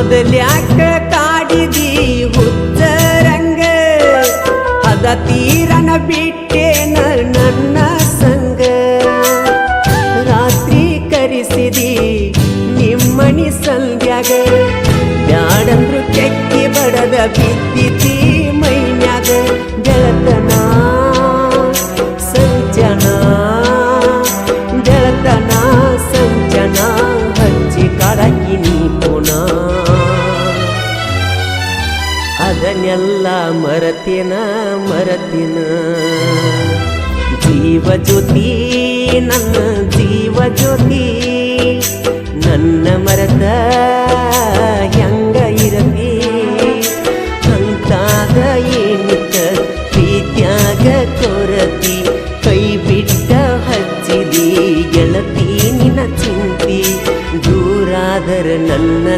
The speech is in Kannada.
ಮೊದಲ್ಯಾಕ ಕಾಡಿದಿ ಹುಚ್ಚರಂಗ ಅದ ತೀರನ ಬಿಟ್ಟೇನ ನನ್ನ ಸಂಗ. ರಾತ್ರಿ ಕರೆಸಿದಿ ನಿಮ್ಮಣಿ ಸಂಧ್ಯಾಗ. ಬ್ಯಾಡಂದ್ರು ಕೆಕ್ಕಿ ಬಡದ ಬಿದ್ದಿತಿ ಮೈನ್ಯಾಗ. ಗೆಳತನ ಅದನ್ನೆಲ್ಲ ಮರತಿನ ಮರತಿನ. ಜೀವ ಜ್ಯೋತಿ, ನನ್ನ ಜೀವ ಜ್ಯೋತಿ, ನನ್ನ ಮರದ ಹೆಂಗ ಇರಲಿ ಅಂತಾಗ ಏನಿತ್ತ, ಪ್ರೀತ್ಯಾಗ ಕೊರತಿ ಕೈ ಬಿಟ್ಟ ಹಚ್ಚಿದಿ ಗೆಳತಿ ನಿನ ಚಿಂತಿ, ದೂರಾದರ ನನ್ನ